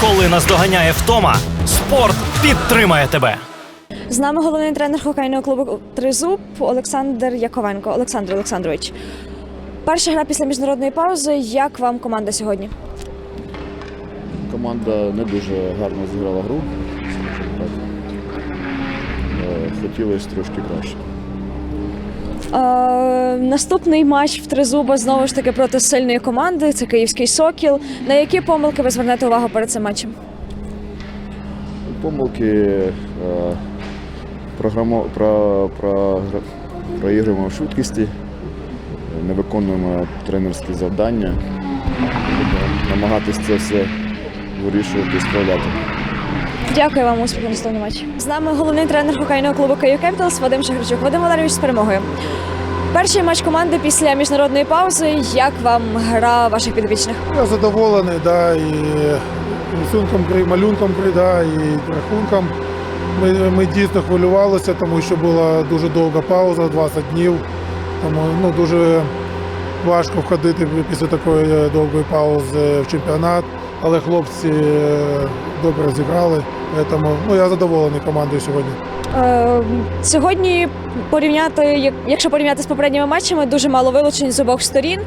Коли наздоганяє втома, спорт підтримає тебе. З нами головний тренер хокейного клубу Тризуб Олександр Яковенко. Олександр Олександрович. Перша гра після міжнародної паузи. Як вам команда сьогодні? Команда не дуже гарно зіграла гру. Е, Хотілося трошки краще. Е, наступний матч в Тризуба знову ж таки проти сильної команди. Це київський сокіл. На які помилки ви звернете увагу перед цим матчем? Помилки е, програмо, про, про, проігруємо в швидкості, не виконуємо тренерські завдання. Намагатися це все вирішувати і справляти. Дякую вам успіху на наступному матчі. З нами головний тренер хокейного клубу Київ Кепіталс Вадим Шахарчук. Вадим Валерійович з перемогою. Перший матч команди після міжнародної паузи. Як вам гра ваших підопічних? Я задоволений, да, і рисунком гри, малюнком гри, да, і рахунком. Ми, ми дійсно хвилювалися, тому що була дуже довга пауза, 20 днів. Тому ну, дуже важко входити після такої довгої паузи в чемпіонат. Але хлопці е, добре зіграли. Тому ну, я задоволений командою сьогодні. Е, сьогодні порівняти, якщо порівняти з попередніми матчами, дуже мало вилучень з обох сторін.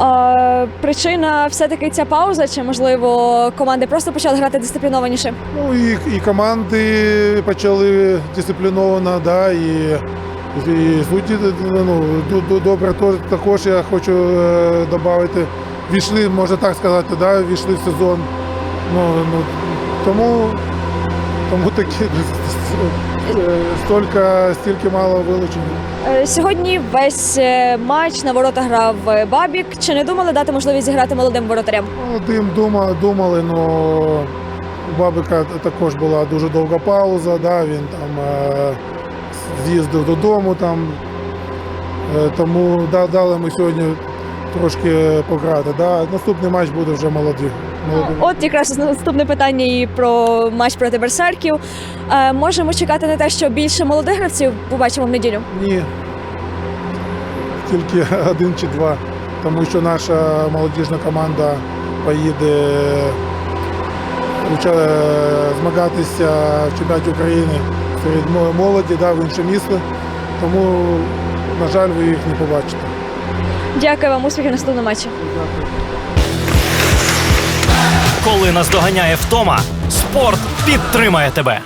Е, причина все-таки ця пауза, чи можливо команди просто почали грати дисциплінованіше? Ну і, і команди почали дисципліновано, да, і, і судді ну, добре також я хочу додати. Війшли, можна так сказати, да, війшли в сезон. Ну, ну, тому, тому такі стільки, стільки мало вилучень. Е, сьогодні весь е, матч на ворота грав е, Бабік. Чи не думали дати можливість зіграти молодим воротарям? Молодим дума, думали, але у Бабика також була дуже довга пауза, да, він там з'їздив додому. Там, тому да, дали ми сьогодні трошки пограти. Да. Наступний матч буде вже молоді. молоді. От якраз наступне питання і про матч проти берсерків. Е, можемо чекати на те, що більше молодих гравців побачимо в неділю. Ні. Тільки один чи два. Тому що наша молодіжна команда поїде змагатися в чемпіонаті України серед молоді да, в інше місто. Тому, на жаль, ви їх не побачите. Дякую вам, успіхів наступного матчі. Коли наздоганяє втома, спорт підтримає тебе.